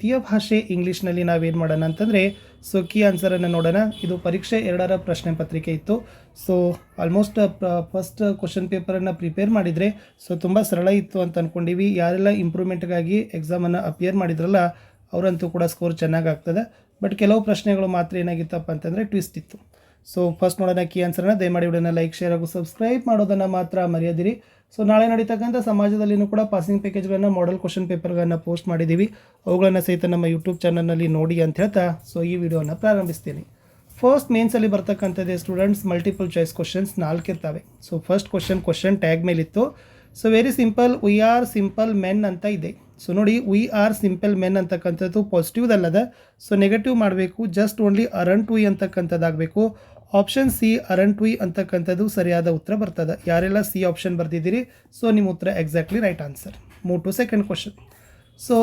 ದ್ವಿತೀಯ ಭಾಷೆ ಇಂಗ್ಲೀಷ್ನಲ್ಲಿ ನಾವೇನು ಮಾಡೋಣ ಅಂತಂದರೆ ಸೊ ಕೀ ಆನ್ಸರನ್ನು ನೋಡೋಣ. ಇದು ಪರೀಕ್ಷೆ ಎರಡರ ಪ್ರಶ್ನೆ ಪತ್ರಿಕೆ ಇತ್ತು. ಸೊ ಆಲ್ಮೋಸ್ಟ್ ಫಸ್ಟ್ ಕ್ವಶನ್ ಪೇಪರನ್ನು ಪ್ರಿಪೇರ್ ಮಾಡಿದರೆ ಸೊ ತುಂಬ ಸರಳ ಇತ್ತು ಅಂತ ಅಂದ್ಕೊಂಡಿವಿ ಯಾರೆಲ್ಲ ಇಂಪ್ರೂವ್ಮೆಂಟ್ಗಾಗಿ ಎಕ್ಸಾಮನ್ನು ಅಪಿಯರ್ ಮಾಡಿದ್ರಲ್ಲ, ಅವರಂತೂ ಕೂಡ ಸ್ಕೋರ್ ಚೆನ್ನಾಗಿ ಆಗ್ತದೆ. ಬಟ್ ಕೆಲವು ಪ್ರಶ್ನೆಗಳು ಮಾತ್ರ ಏನಾಗಿತ್ತಪ್ಪ ಅಂತಂದರೆ ಟ್ವಿಸ್ಟ್ ಇತ್ತು. ಸೊ ಫಸ್ಟ್ ನೋಡೋಣ ಕೀ ಆನ್ಸರ್ನ ದಯಮಾಡಿ ವಿಡಿಯೋನ ಲೈಕ್ ಶೇರ್ ಹಾಗೂ ಸಬ್ಸ್ಕ್ರೈಬ್ ಮಾಡೋದನ್ನು ಮಾತ್ರ ಮರೆಯದಿರಿ. ಸೊ ನಾಳೆ ನಡೀತಕ್ಕಂಥ ಸಮಾಜದಲ್ಲಿನೂ ಕೂಡ ಪಾಸಿಂಗ್ ಪ್ಯಾಕೇಜ್ಗಳನ್ನು ಮಾಡೆಲ್ ಕ್ವಶನ್ ಪೇಪರ್ಗಳನ್ನು ಪೋಸ್ಟ್ ಮಾಡಿದ್ದೀವಿ. ಅವುಗಳನ್ನು ಸಹಿತ ನಮ್ಮ ಯೂಟ್ಯೂಬ್ ಚಾನಲ್ನಲ್ಲಿ ನೋಡಿ ಅಂತ ಹೇಳ್ತಾ ಸೊ ಈ ವಿಡಿಯೋನ ಪ್ರಾರಂಭಿಸ್ತೀನಿ. ಫಸ್ಟ್ ಮೇನ್ಸಲ್ಲಿ ಬರ್ತಕ್ಕಂಥದ್ದೇ ಸ್ಟೂಡೆಂಟ್ಸ್ ಮಲ್ಟಿಪಲ್ ಚಾಯ್ಸ್ ಕ್ವಶನ್ಸ್ ನಾಲ್ಕು ಇರ್ತವೆ so first question question tag ಮೇಲಿತ್ತು. So very simple we are simple men ಅಂತ ಇದೆ. ಸೊ ನೋಡಿ ವಿ ಆರ್ ಸಿಂಪಲ್ ಮೆನ್ ಅಂತಕ್ಕಂಥದ್ದು ಪಾಸಿಟಿವ್ದಲ್ಲದ ಸೊ ನೆಗೆಟಿವ್ ಮಾಡಬೇಕು ಜಸ್ಟ್ ಓನ್ಲಿ ಅರನ್ ಟು ಅಂತಕ್ಕಂಥದ್ದಾಗಬೇಕು. ಆಪ್ಷನ್ ಸಿ ಅರಂಟ್ ವಿ ಅಂತಕ್ಕಂಥದ್ದು ಸರಿಯಾದ ಉತ್ತರ ಬರ್ತದೆ. ಯಾರೆಲ್ಲ ಸಿ ಆಪ್ಷನ್ ಬರ್ತಿದ್ದೀರಿ ಸೊ ನಿಮ್ಮ ಉತ್ತರ exactly right answer move to second question so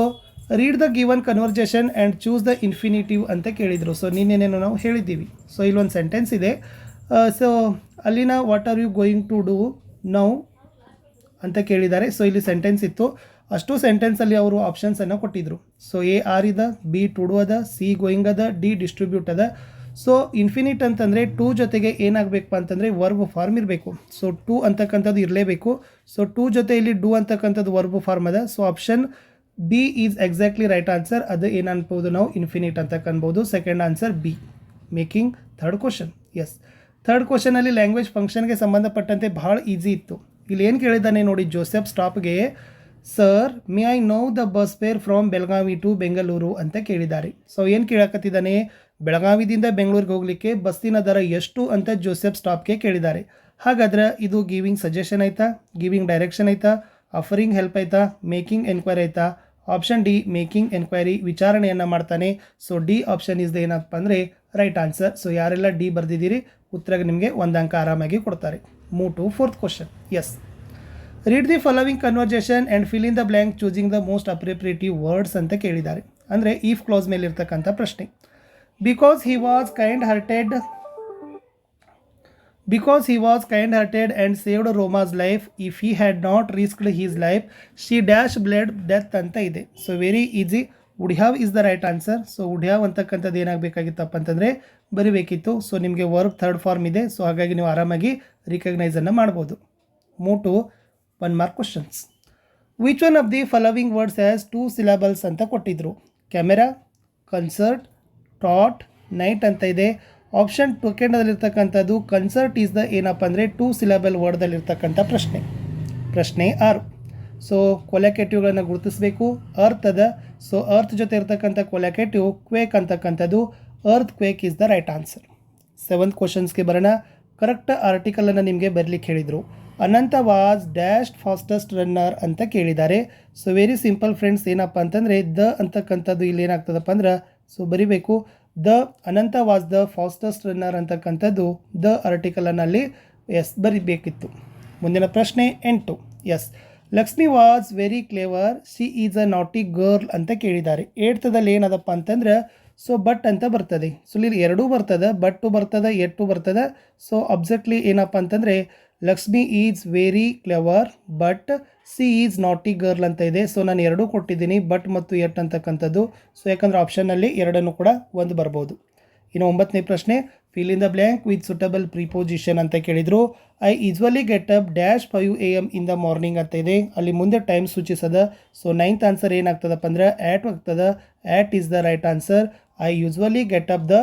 read the given conversation and choose the infinitive ಅಂತ ಕೇಳಿದರು. ಸೊ ನಿನ್ನೇನೇನು ನಾವು ಹೇಳಿದ್ದೀವಿ. ಸೊ ಇಲ್ಲೊಂದು ಸೆಂಟೆನ್ಸ್ ಇದೆ. ಸೊ ಅಲ್ಲಿನ what are you going to do now ಅಂತ ಕೇಳಿದ್ದಾರೆ. ಸೊ ಇಲ್ಲಿ ಸೆಂಟೆನ್ಸ್ ಇತ್ತು. ಅಷ್ಟು ಸೆಂಟೆನ್ಸಲ್ಲಿ ಅವರು ಆಪ್ಷನ್ಸನ್ನು ಕೊಟ್ಟಿದ್ದರು ಸೊ ಎ ಆರ್ ಇದ ಬಿ ಟು ಅದ ಸಿ ಗೋಯಿಂಗ್ ಅದ ಡಿ ಡಿಸ್ಟ್ರಿಬ್ಯೂಟ್ ಅದ. ಸೊ ಇನ್ಫಿನಿಟ್ ಅಂತಂದರೆ ಟೂ ಜೊತೆಗೆ ಏನಾಗಬೇಕು ಅಂತಂದರೆ ವರ್ಬ್ ಫಾರ್ಮ್ ಇರಬೇಕು. ಸೊ ಟೂ ಅಂತಕ್ಕಂಥದ್ದು ಇರಲೇಬೇಕು. ಸೊ ಟೂ ಜೊತೆ ಇಲ್ಲಿ ಡೂ ಅಂತಕ್ಕಂಥದ್ದು ವರ್ಬ್ ಫಾರ್ಮ್ ಅದ. So option B is exactly right answer ಅದು ಏನು ಅನ್ಬೋದು ನಾವು? ಇನ್ಫಿನಿಟ್ ಅಂತ ಕನ್ಬೋದು second answer B making third question yes third ಕ್ವಶನಲ್ಲಿ language ಫಂಕ್ಷನ್ಗೆ ಸಂಬಂಧಪಟ್ಟಂತೆ ಭಾಳ ಈಸಿ ಇತ್ತು. ಇಲ್ಲಿ ಏನು ಕೇಳಿದ್ದಾನೆ ನೋಡಿ Joseph ಸ್ಟಾಪ್ಗೆ sir may I know the bus fare from Belagavi to Bengaluru ಅಂತ ಕೇಳಿದ್ದಾರೆ. ಸೊ ಏನು ಕೇಳಕತ್ತಿದ್ದಾನೆ? ಬೆಳಗಾವಿದಿಂದ ಬೆಂಗಳೂರಿಗೆ ಹೋಗಲಿಕ್ಕೆ ಬಸ್ಸಿನ ದರ ಎಷ್ಟು ಅಂತ ಜೋಸೆಫ್ ಸ್ಟಾಪ್ಗೆ ಕೇಳಿದ್ದಾರೆ. ಹಾಗಾದ್ರೆ ಇದು ಗಿವಿಂಗ್ ಸಜೆಷನ್ ಆಯ್ತಾ? ಗಿವಿಂಗ್ ಡೈರೆಕ್ಷನ್ ಆಯ್ತಾ? ಆಫರಿಂಗ್ ಹೆಲ್ಪ್ ಆಯ್ತಾ? ಮೇಕಿಂಗ್ ಎನ್ಕ್ವೈರಿ ಆಯ್ತಾ? ಆಪ್ಷನ್ ಡಿ ಮೇಕಿಂಗ್ ಎನ್ಕ್ವೈರಿ ವಿಚಾರಣೆಯನ್ನು ಮಾಡ್ತಾನೆ. ಸೊ ಡಿ ಆಪ್ಷನ್ ಇಸ್ ಏನಪ್ಪ ಅಂದರೆ ರೈಟ್ ಆನ್ಸರ್ ಸೊ ಯಾರೆಲ್ಲ ಡಿ ಬರೆದಿದ್ದೀರಿ ಉತ್ತರ ನಿಮಗೆ ಒಂದು ಅಂಕ ಆರಾಮಾಗಿ ಕೊಡ್ತಾರೆ. Move to fourth question yes read the following conversation and fill in the blank choosing the most appropriate words ಅಂತ ಕೇಳಿದ್ದಾರೆ. ಅಂದರೆ ಈಫ್ ಕ್ಲೋಸ್ ಮೇಲೆ ಇರ್ತಕ್ಕಂಥ ಪ್ರಶ್ನೆ. Because kind was kind hearted because he was kind hearted and saved Roma's life if he had not risked his life she dash blood death ಅಂತ ಇದೆ so very easy have is the right answer so would have ಅಂತಕ್ಕಂಥದ್ದು ಏನಾಗಬೇಕಾಗಿತ್ತಪ್ಪ ಅಂತಂದರೆ, ಬರಿಬೇಕಿತ್ತು. So ನಿಮಗೆ verb third form ಇದೆ. So ಹಾಗಾಗಿ ನೀವು ಆರಾಮಾಗಿ ರಿಕಗ್ನೈಸನ್ನು ಮಾಡ್ಬೋದು. Move to one mark questions which one of the following words has two syllables ಅಂತ ಕೊಟ್ಟಿದ್ದರು ಕ್ಯಾಮೆರಾ ಕನ್ಸರ್ಟ್ ಟಾಟ್ ನೈಟ್ ಅಂತ ಇದೆ. ಆಪ್ಷನ್ ಟೊಕೆಂಡದಲ್ಲಿರ್ತಕ್ಕಂಥದ್ದು ಕನ್ಸರ್ಟ್ ಈಸ್ ದ ಏನಪ್ಪ ಅಂದರೆ ಟೂ ಸಿಲೆಬಲ್ ವರ್ಡ್ದಲ್ಲಿರ್ತಕ್ಕಂಥ ಪ್ರಶ್ನೆ. ಪ್ರಶ್ನೆ ಆರು. ಸೊ ಕೊಲೆಕೇಟಿವ್ಗಳನ್ನು ಗುರುತಿಸಬೇಕು. ಅರ್ತ್ ಅದ. ಸೊ ಅರ್ತ್ ಜೊತೆ ಇರ್ತಕ್ಕಂಥ ಕೊಲೆಕೇಟಿವ್ ಕ್ವೇಕ್ ಅಂತಕ್ಕಂಥದ್ದು. Earthquake is the right answer. Seventh ಕ್ವಶನ್ಸ್ಗೆ ಬರೋಣ. ಕರೆಕ್ಟ್ ಆರ್ಟಿಕಲನ್ನು ನಿಮಗೆ ಬರಲಿಕ್ಕೆ ಹೇಳಿದರು. Anantha was dash fastest runner ಅಂತ ಕೇಳಿದ್ದಾರೆ. ಸೊ ವೆರಿ ಸಿಂಪಲ್ ಫ್ರೆಂಡ್ಸ್ ಏನಪ್ಪ ಅಂತಂದರೆ ದ ಅಂತಕ್ಕಂಥದ್ದು ಇಲ್ಲಿ ಏನಾಗ್ತದಪ್ಪ ಅಂದ್ರೆ ಸೊ ಬರಿಬೇಕು. The Anantha was the fastest runner ಅಂತಕ್ಕಂಥದ್ದು ದ ಆರ್ಟಿಕಲನಲ್ಲಿ ಎಸ್ ಬರಿಬೇಕಿತ್ತು. ಮುಂದಿನ ಪ್ರಶ್ನೆ ಎಂಟು. Yes. Lakshmi was very clever she is a naughty girl ಅಂತ ಕೇಳಿದ್ದಾರೆ. ಏಡ್ತದಲ್ಲಿ ಏನದಪ್ಪ ಅಂತಂದ್ರೆ ಸೊ ಬಟ್ ಅಂತ ಬರ್ತದೆ. ಸೊ ಇಲ್ಲಿ ಎರಡೂ ಬರ್ತದೆ ಬಟ್ಟು ಬರ್ತದೆ, ಎಟ್ಟು ಬರ್ತದೆ. ಸೊ ಅಬ್ಸೆಕ್ಟ್ಲಿ ಏನಪ್ಪ ಅಂತಂದರೆ Lakshmi is very clever but she is naughty girl ಅಂತ ಇದೆ. ಸೊ ನಾನು ಎರಡೂ ಕೊಟ್ಟಿದ್ದೀನಿ ಬಟ್ ಮತ್ತು ಎಟ್ ಅಂತಕ್ಕಂಥದ್ದು. ಸೊ ಯಾಕಂದರೆ ಆಪ್ಷನ್ನಲ್ಲಿ ಎರಡನ್ನು ಕೂಡ ಒಂದು ಬರ್ಬೋದು. ಇನ್ನು ಒಂಬತ್ತನೇ ಪ್ರಶ್ನೆ fill in the blank with suitable preposition ಅಂತ ಕೇಳಿದರು. I usually get up dash five A M in the morning ಅಂತ ಇದೆ. ಅಲ್ಲಿ ಮುಂದೆ ಟೈಮ್ ಸೂಚಿಸದ. ಸೊ ನೈನ್ತ್ ಆನ್ಸರ್ ಏನಾಗ್ತದಪ್ಪ ಅಂದ್ರೆ ಆ್ಯಟ್ ಆಗ್ತದೆ. At is the right answer I usually get up the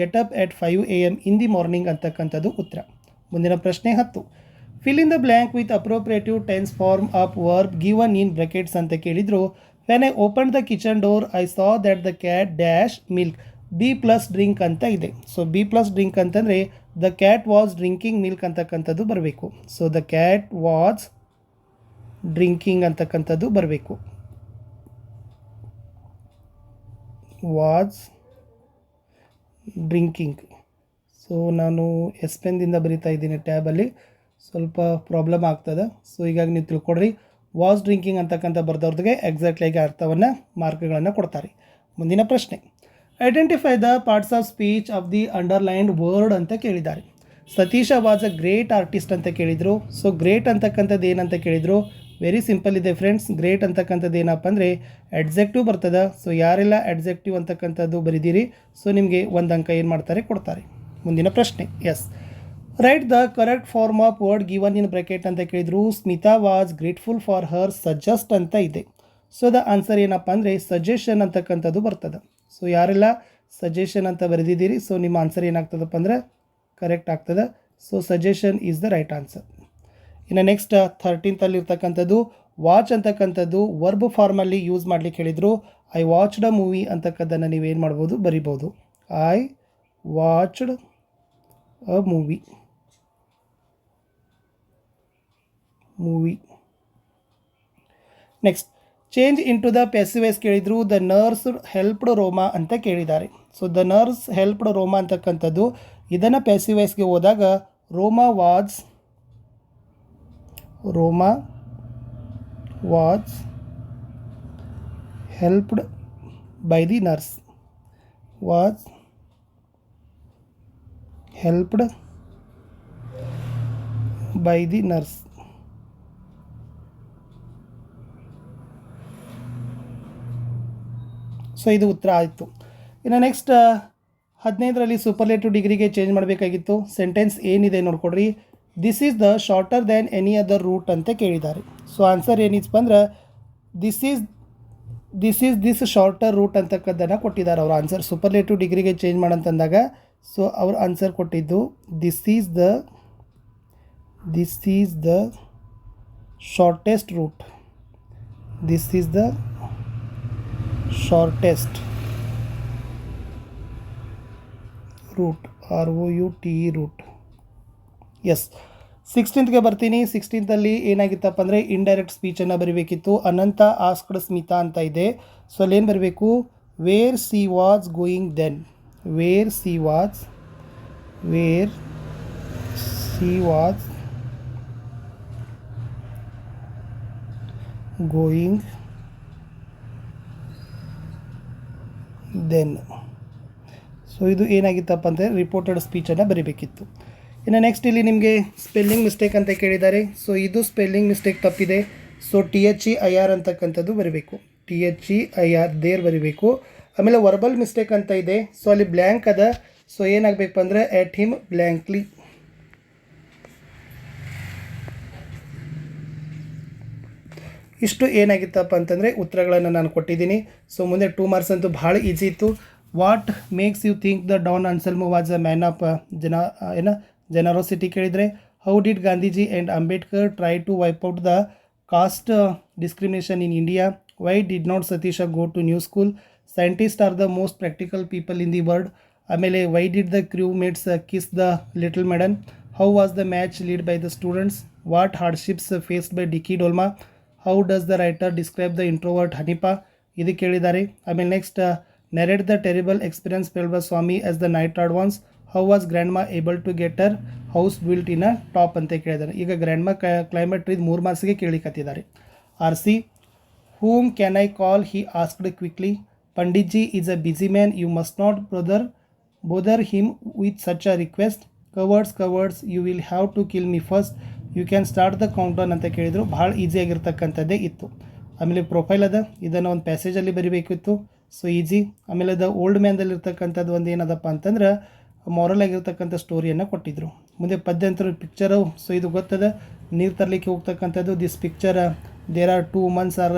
get up at five A M in the morning ಅಂತಕ್ಕಂಥದ್ದು ಉತ್ತರ. ಮುಂದಿನ ಪ್ರಶ್ನೆ ಹತ್ತು. Fill in the blank with appropriate tense form of verb given in brackets ಅಂತ ಕೇಳಿದರು. When I open the kitchen door I saw that the cat dash milk B plus drink ಅಂತ ಇದೆ. So B plus drink ಅಂತಂದರೆ the cat was drinking milk ಅಂತಕ್ಕಂಥದ್ದು ಬರಬೇಕು. So the cat was drinking ಅಂತಕ್ಕಂಥದ್ದು ಬರಬೇಕು. Was drinking so ನಾನು S ಪೆನ್ದಿಂದ ಬರಿತಾ ಇದ್ದೀನಿ ಟ್ಯಾಬಲ್ಲಿ ಸ್ವಲ್ಪ ಪ್ರಾಬ್ಲಮ್ ಆಗ್ತದೆ. ಸೊ ಹೀಗಾಗಿ ನೀವು ತಿಳ್ಕೊಡ್ರಿ ವಾಸ್ ಡ್ರಿಂಕಿಂಗ್ ಅಂತಕ್ಕಂಥ ಬರ್ದವ್ರಿಗೆ ಎಕ್ಸಾಕ್ಟ್ಲಿಯಾಗಿ ಅರ್ಥವನ್ನು ಮಾರ್ಕ್ಗಳನ್ನು ಕೊಡ್ತಾರೆ. ಮುಂದಿನ ಪ್ರಶ್ನೆ. Identify the parts of speech of the underlined word ಅಂತ ಕೇಳಿದ್ದಾರೆ. Satish was a great artist ಅಂತ ಕೇಳಿದರು. ಸೊ ಗ್ರೇಟ್ ಅಂತಕ್ಕಂಥದ್ದು ಏನಂತ ಕೇಳಿದರು? ವೆರಿ ಸಿಂಪಲ್ ಇದೆ ಫ್ರೆಂಡ್ಸ್ ಗ್ರೇಟ್ ಅಂತಕ್ಕಂಥದ್ದು ಏನಪ್ಪ ಅಂದರೆ ಅಡ್ಜೆಕ್ಟಿವ್ ಬರ್ತದೆ. ಸೊ ಯಾರೆಲ್ಲ ಅಡ್ಜೆಕ್ಟಿವ್ ಅಂತಕ್ಕಂಥದ್ದು ಬರೀದಿರಿ. ಸೊ ನಿಮಗೆ ಒಂದು ಅಂಕ ಏನು ಮಾಡ್ತಾರೆ? ಕೊಡ್ತಾರೆ. ಮುಂದಿನ ಪ್ರಶ್ನೆ. Yes. Write the correct form of word given in bracket ಅಂತ ಕೇಳಿದ್ರು. Smita was grateful for her suggest ಅಂತ ಇದೆ. ಸೊ ದ ಆನ್ಸರ್ ಏನಪ್ಪ ಅಂದರೆ ಸಜೆಷನ್ ಅಂತಕ್ಕಂಥದ್ದು ಬರ್ತದೆ. ಸೊ ಯಾರೆಲ್ಲ? ಸಜೆಷನ್ ಅಂತ ಬರೆದಿದ್ದೀರಿ. ಸೊ ನಿಮ್ಮ ಆನ್ಸರ್ ಏನಾಗ್ತದಪ್ಪ ಅಂದರೆ ಕರೆಕ್ಟ್ ಆಗ್ತದೆ. So suggestion is the right answer ಇನ್ನು ನೆಕ್ಸ್ಟ್ ಥರ್ಟೀನ್ತಲ್ಲಿ ಇರ್ತಕ್ಕಂಥದ್ದು ವಾಚ್ ಅಂತಕ್ಕಂಥದ್ದು ವರ್ಬ್ ಫಾರ್ಮಲ್ಲಿ ಯೂಸ್ ಮಾಡಲಿಕ್ಕೆ ಹೇಳಿದರು. ಐ ವಾಚ್ಡ್ ಅ ಮೂವಿ ಅಂತಕ್ಕದ್ದನ್ನು ನೀವೇನು ಮಾಡ್ಬೋದು? ಬರಿಬೋದು. I watched a movie movie next change into the passive voice ಕೇಳಿದ್ರು ದ ನರ್ಸ್ ಹೆಲ್ಪ್ಡ್ ರೋಮಾ ಅಂತ ಕೇಳಿದ್ದಾರೆ. So the nurse helped Roma ಅಂತಕ್ಕಂಥದ್ದು, ಇದನ್ನು ಪೆಸಿವೈಸ್ಗೆ ಹೋದಾಗ Roma was Roma was helped by the nurse was helped by the nurse so ಇದು ಉತ್ತರ ಆಯಿತು. ಇನ್ನು ನೆಕ್ಸ್ಟ್ ಹದಿನೈದರಲ್ಲಿ ಸೂಪರ್ಲೇಟಿವ್ ಡಿಗ್ರಿಗೆ ಚೇಂಜ್ ಮಾಡಬೇಕಾಗಿತ್ತು. ಸೆಂಟೆನ್ಸ್ ಏನಿದೆ ನೋಡ್ಕೊಡ್ರಿ. This is the shorter than any other route ಅಂತ ಕೇಳಿದ್ದಾರೆ. ಸೊ ಆನ್ಸರ್ ಏನಿತ್ತು ಅಂದ್ರೆ this is this is this shorter route ಅಂತಕ್ಕದ್ದನ್ನು ಕೊಟ್ಟಿದ್ದಾರೆ ಅವರು. ಆನ್ಸರ್ ಸೂಪರ್ಲೇಟಿವ್ ಡಿಗ್ರಿಗೆ ಚೇಂಜ್ ಮಾಡಂತಂದಾಗ ಸೊ ಅವ್ರ ಆನ್ಸರ್ ಕೊಟ್ಟಿದ್ದು this is the this is the shortest route this is the shortest route R O U T E route yes ಸಿಕ್ಸ್ಟೀನ್ತ್ಗೆ ಬರ್ತೀನಿ. ಸಿಕ್ಸ್ಟೀನ್ತಲ್ಲಿ ಏನಾಗಿತ್ತಪ್ಪ ಅಂದರೆ ಇಂಡೈರೆಕ್ಟ್ ಸ್ಪೀಚನ್ನು ಬರೀಬೇಕಿತ್ತು. ಅನಂತ ಆಸ್ಕ್ಡ್ ಸ್ಮಿತಾ ಅಂತ ಇದೆ. ಸೊ ಅಲ್ಲೇನು ಬರಬೇಕು? Where she was going then where she was where she was going then so ಇದು ಏನಾಗಿತ್ತಪ್ಪ ಅಂದರೆ ರಿಪೋರ್ಟೆಡ್ ಸ್ಪೀಚನ್ನು ಬರೀಬೇಕಿತ್ತು. ಇನ್ನು ನೆಕ್ಸ್ಟ್ ಇಲ್ಲಿ ನಿಮಗೆ ಸ್ಪೆಲ್ಲಿಂಗ್ ಮಿಸ್ಟೇಕ್ ಅಂತ ಕೇಳಿದ್ದಾರೆ. ಸೊ ಇದು ಸ್ಪೆಲ್ಲಿಂಗ್ ಮಿಸ್ಟೇಕ್ ತಪ್ಪಿದೆ. So T H E I R ಅಂತಕ್ಕಂಥದ್ದು ಬರಬೇಕು. T H E I R their ಬರೀಬೇಕು. ಆಮೇಲೆ ವರ್ಬಲ್ ಮಿಸ್ಟೇಕ್ ಅಂತ ಇದೆ. ಸೊ ಅಲ್ಲಿ ಬ್ಲ್ಯಾಂಕ್ ಅದ. ಸೊ ಏನಾಗಬೇಕು ಅಂದರೆ ಎಟ್ ಹಿಮ್ ಬ್ಲ್ಯಾಂಕ್ಲಿ ಇಷ್ಟು ಏನಾಗಿತ್ತಪ್ಪ ಅಂತಂದರೆ ಉತ್ತರಗಳನ್ನು ನಾನು ಕೊಟ್ಟಿದ್ದೀನಿ. ಸೊ ಮುಂದೆ ಟೂ ಮಾರ್ಕ್ಸ್ ಅಂತೂ ಭಾಳ ಈಸಿ ಇತ್ತು. What makes you think the Don Anselmo was a man of ಜನ ಏನ? ಜನರೋಸಿಟಿ ಕೇಳಿದರೆ how did Gandhiji and Ambedkar try to wipe out the caste discrimination in India why did not Satish go to new school scientist are the most practical people in the world ಆಮೇಲೆ why did the crewmates kiss the little maiden how was the match lead by the students what hardships faced by Dicky Dolma how does the writer describe the introvert Hanifa ಇದು ಕೇಳಿದ್ದಾರೆ. ಆಮೇಲೆ next narrate the terrible experience felt by Swami as the night advance how was grandma able to get her house built in a top ಅಂತ ಕೇಳಿದ್ದಾರೆ. ಈಗ grandma climate ಇದು ಮೂರು ಮಾರ್ಕ್ಸ್ಗೆ ಕೇಳಿಕತ್ತಿದ್ದಾರೆ or see whom can I call he asked quickly Pandit ji is a busy man you must not brother bother him with such a request cowards cowards you will have to kill me first you can start the count on ಅಂತ ಕೇಳಿದರು. ಭಾಳ ಈಸಿಯಾಗಿರ್ತಕ್ಕಂಥದ್ದೇ ಇತ್ತು. ಆಮೇಲೆ profile ಅದ. ಇದನ್ನು ಒಂದು ಪ್ಯಾಸೇಜಲ್ಲಿ ಬರಿಬೇಕಿತ್ತು. ಸೊ ಈಸಿ ಆಮೇಲೆ ದ ಓಲ್ಡ್ ಮ್ಯಾನ್ದಲ್ಲಿ ಇರ್ತಕ್ಕಂಥದ್ದು ಒಂದು ಏನದಪ್ಪ ಅಂತಂದ್ರೆ ಮಾರಲ್ ಆಗಿರ್ತಕ್ಕಂಥ ಸ್ಟೋರಿಯನ್ನು ಕೊಟ್ಟಿದ್ರು. ಮುಂದೆ ಪದ್ಯ ಅಂತ ಪಿಕ್ಚರು ಸೊ ಇದು ಗೊತ್ತದ? ನೀರು ತರಲಿಕ್ಕೆ ಹೋಗ್ತಕ್ಕಂಥದ್ದು this picture there are two months are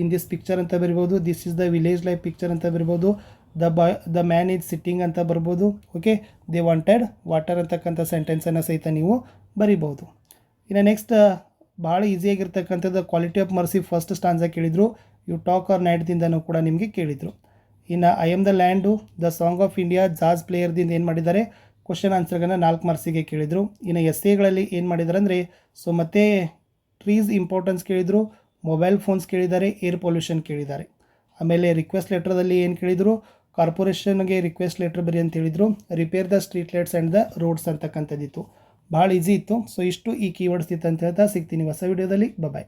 in this picture ಅಂತ ಬರ್ಬೋದು. This is the village life picture ಅಂತ ಬರ್ಬೋದು. The boy the man is sitting ಅಂತ ಬರ್ಬೋದು. ಓಕೆ ದೇ ವಾಂಟೆಡ್ ವಾಟರ್ ಅಂತಕ್ಕಂಥ ಸೆಂಟೆನ್ಸನ್ನು ಸಹಿತ ನೀವು ಬರಿಬೋದು. ಇನ್ನು ನೆಕ್ಸ್ಟ್ ಭಾಳ ಈಸಿಯಾಗಿರ್ತಕ್ಕಂಥದ್ದು quality of mercy first stanza ಕೇಳಿದರು. ಯು ಟಾಕ್ ಆರ್ ನೈಟ್ದಿಂದನೂ ಕೂಡ ನಿಮಗೆ ಕೇಳಿದರು. ಇನ್ನು I am the land the song of India jazz ಪ್ಲೇಯರ್ದಿಂದ ಏನು ಮಾಡಿದ್ದಾರೆ? ಕ್ವಶನ್ ಆನ್ಸರ್ಗಳನ್ನ ನಾಲ್ಕು ಮಾರ್ಕ್ಸಿಗೆ ಕೇಳಿದರು. ಇನ್ನು ಎಸ್ ಎಗಳಲ್ಲಿ ಏನು ಮಾಡಿದ್ದಾರೆ ಅಂದರೆ ಸೊ ಮತ್ತೆ ಟ್ರೀಸ್ ಇಂಪಾರ್ಟೆನ್ಸ್ ಕೇಳಿದರು. ಮೊಬೈಲ್ ಫೋನ್ಸ್ ಕೇಳಿದ್ದಾರೆ, ಏರ್ ಪೊಲ್ಯೂಷನ್ ಕೇಳಿದ್ದಾರೆ. ಆಮೇಲೆ ರಿಕ್ವೆಸ್ಟ್ ಲೆಟ್ರದಲ್ಲಿ ಏನು ಕೇಳಿದರು? ಕಾರ್ಪೊರೇಷನ್ಗೆ ರಿಕ್ವೆಸ್ಟ್ ಲೆಟ್ರ್ ಬರಿ ಅಂತ ಹೇಳಿದರು. Repair the street lights and the roads ಅಂತಕ್ಕಂಥದ್ದಿತ್ತು. ಭಾಳ ಈಸಿ ಇತ್ತು. ಸೊ ಇಷ್ಟು ಈ ಕೀವರ್ಡ್ಸ್ ಇತ್ತು ಅಂತ ಹೇಳ್ತಾ ಸಿಗ್ತೀನಿ ಹೊಸ ವಿಡಿಯೋದಲ್ಲಿ ಬಾಯ್